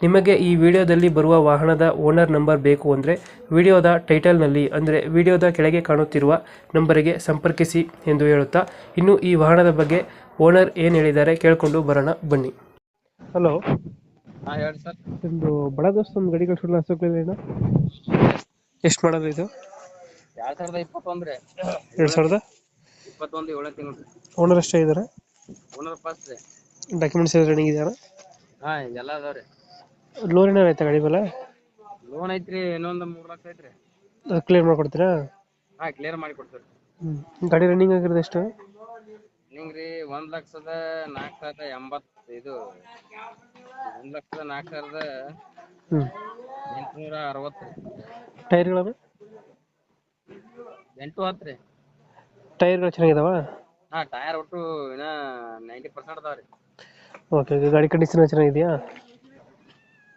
ನಿಮಗೆ ಈ ವಿಡಿಯೋದಲ್ಲಿ ಬರುವ ವಾಹನದ ಓನರ್ ನಂಬರ್ ಬೇಕು ಅಂದರೆ ವಿಡಿಯೋದ ಟೈಟಲ್ನಲ್ಲಿ ಅಂದರೆ ವಿಡಿಯೋದ ಕೆಳಗೆ ಕಾಣುತ್ತಿರುವ ನಂಬರಿಗೆ ಸಂಪರ್ಕಿಸಿ ಎಂದು ಹೇಳುತ್ತಾ ಇನ್ನು ಈ ವಾಹನದ ಬಗ್ಗೆ ಓನರ್ ಏನು ಹೇಳಿದ್ದಾರೆ ಕೇಳಿಕೊಂಡು ಬರೋಣ ಬನ್ನಿ. ಹಲೋ. ಹಾ ಹೇಳಿ ಸರ್. ಒಂದು ಬಡ ದೋಸ್ತ ಒಂದು ಗಾಡಿ ಕಳ್ಸೋಲ್ಲ ಅಶೋಕ್ ಎಷ್ಟು ಮಾಡೋದು ಇದು? ಎರಡ್ ಸಾವಿರದ ಇಪ್ಪತ್ತೊಂದ್ರಿ. ಎರಡು ಸಾವಿರದ? ಇಪ್ಪತ್ತೊಂದು ಏಳನೇ ತಿಂಗಳು. ಓನರ್ ಅಷ್ಟೇ ಇದ್ದಾರೆ ಓನರ್ ಫಸ್ಟ್ ರೀ. ಡಾಕ್ಯುಮೆಂಟ್ಸ್ ಎಲ್ಲ ರನ್ನಿಂಗ್ ಇದೆಯಾ ಹಾ ಎಲ್ಲ ಅದಾವ್ರಿ. ಲೋನ್ ಏನಾರು ಆಯ್ತಾ ಗಾಡಿ ಮೇಲೆ? ಲೋನ್ ಐತ್ರಿ ಇನ್ನೊಂದ್ ಮೂರ್ ಲಕ್ಷ ಐತ್ರಿ. ಕ್ಲಿಯರ್ ಮಾಡ್ಕೊಡ್ತೀರಾ? ಹಾ ಕ್ಲಿಯರ್ ಮಾಡಿ ಕೊಡ್ತೀರಿ ಹ್ಞೂ ಗಾಡಿ ರನ್ನಿಂಗ್ ಆಗಿರೋದು ಎಷ್ಟು? ನಿಂಗ್ರಿ ಒಂದ್ ಲಕ್ಷದ ನಾಲ್ಕ್ ಸಾವಿರದ ಎಂಬತ್ ಇದು ಒಂದ್ ಲಕ್ಷದ ನಾಲ್ಕ್ ಸಾವಿರದ ಹ್ಞೂ ಎಂಟುನೂರ ಅರವತ್ತು ಟೈರ್ಗಳು ಎಂಟು ಹತ್ತು ರೀ. ಟೈರ್ಗಳು ಚೆನ್ನಾಗಿದಾವ? ಹಾ ಟೈರ್ ಒಟ್ಟು ಇನ್ನ ನೈಂಟಿ ಪರ್ಸೆಂಟ್ ಅದಾವ ಓಕೆ ಓಕೆ ಗಾಡಿ ಕಂಡೀಷನ್ ಚೆನ್ನಾಗಿದೆಯಾ?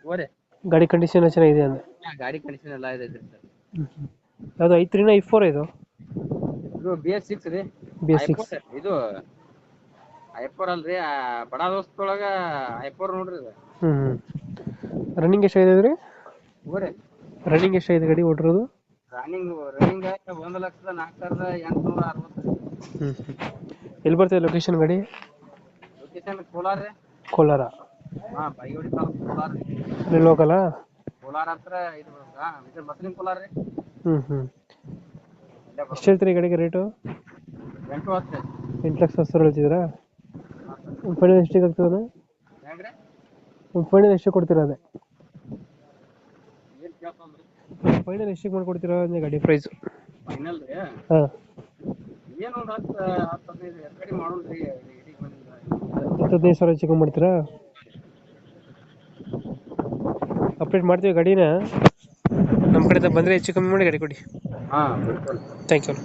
ಓರಿ ಗಾಡಿ ಕಂಡೀಷನ್ ಚೆನ್ನಾಗಿದೆ ಅಂದ್ರೆ ಹಾ ಗಾಡಿ ಕಂಡೀಷನ್ ಎಲ್ಲ ಇದೆ ಸರ್. ಯಾವುದು ಐ ತ್ರೀನ ಐ ಫೋರ್ ಇದು? ಇದು ಬಿ ಎಸ್ ಸಿಕ್ಸ್ ರೀ. ಬಿ ಎಸ್ ಸಿಕ್ಸ್ ಇದು ಐಫೋರ್ ಅಲ್ರಿ ಆ ಬಡ ದೋಸ್ತೊಳಗ ಐಫೋರ್ ನೋಡ್ರಿ ಇದು. ಹ್ಞೂ ಹ್ಞೂ ರನ್ನಿಂಗ್ ಎಷ್ಟಾಗಿದೆ ರೀ ಓರೆ ರನ್ನಿಂಗ್ ಎಷ್ಟಾಗಿದೆ ಗಾಡಿ ಓಡಿರೋದು? ರನ್ನಿಂಗ್ ರನ್ನಿಂಗ್ ಒಂದ್ ಲಕ್ಷದ ನಾಲ್ಕು ಸಾವಿರದ ಎಂಟುನೂರ ಅರವತ್ತು ಹ್ಞೂ ಎಲ್ಲಿ ಬರ್ತದೆ ಲೊಕೇಶನ್ ಗಾಡಿ? ಲೊಕೇಶನ್ ಕೋಲಾರ ರೀ. ಕೋಲಾರ. ಹಾ ಬೈಗೋಡಿ ತಾಲೂಕು ಕೋಲಾರ. ರೀ ಅಲ್ಲಿ ಲೋಕಲ ಕೋಲಾರ ಹತ್ರ ಇದು ಬರುತ್ತೆ? ಇದು ಮಸ್ಲಿಂ ಕೋಲಾರ ರೀ. ಹ್ಞೂ ಹ್ಞೂ ಇಲ್ಲೇ ಬರುತ್ತೆ. ಎಷ್ಟು ಹೇಳ್ತೀರಿ ಗಾಡಿಗೆ ರೇಟು ಎಂಟು ಹತ್ತು ರೀ ಎಂಟು ಲಕ್ಷ ಹತ್ತು ಸಾವಿರ ಹೇಳ್ತಿದ್ದೀರಾ? ಒಂದು ಫೈನಲ್ ಎಷ್ಟಿಗೆ ಆಗ್ತದೆ ಹೆಂಗ್ರಿ ಒಂದು ಫೈನಲ್ ಎಷ್ಟಿಗೆ ಕೊಡ್ತೀರಾ ಅದೇ? ಏನ್ ಕೇಳ್ಕೊಂಡ್ರಿ ಫೈನಲ್ ಎಷ್ಟಿಗೆ ಮಾಡ್ಕೊಡ್ತೀರಾ ಅಂದ್ರೆ ಗಾಡಿ ಪ್ರೈಸ್ ಫೈನಲ್ ರೀ? ಹಾಂ. ಏನು ಒಂದು ಹತ್ತು ಹತ್ತು ಹದಿನೈದು ಇಡೀ ಬಂದಿಲ್ಲ ಹತ್ತು ಹದಿನೈದು ಸಾವಿರ ಚಿಕ್ಕ ಮಾಡ್ತೀರಾ ಅಪ್ಡೇಟ್ ಮಾಡ್ತೀವಿ ಗಾಡಿನ. ನಮ್ಮ ಕಡೆಯಿಂದ ಬಂದರೆ ಹೆಚ್ಚು ಕಮ್ಮಿ ಮಾಡಿ ಗಾಡಿ ಕೊಡಿ. ಹಾ ಥ್ಯಾಂಕ್ ಯು